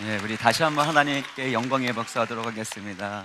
예, 우리 다시 한번 하나님께 영광의 박수하도록 하겠습니다.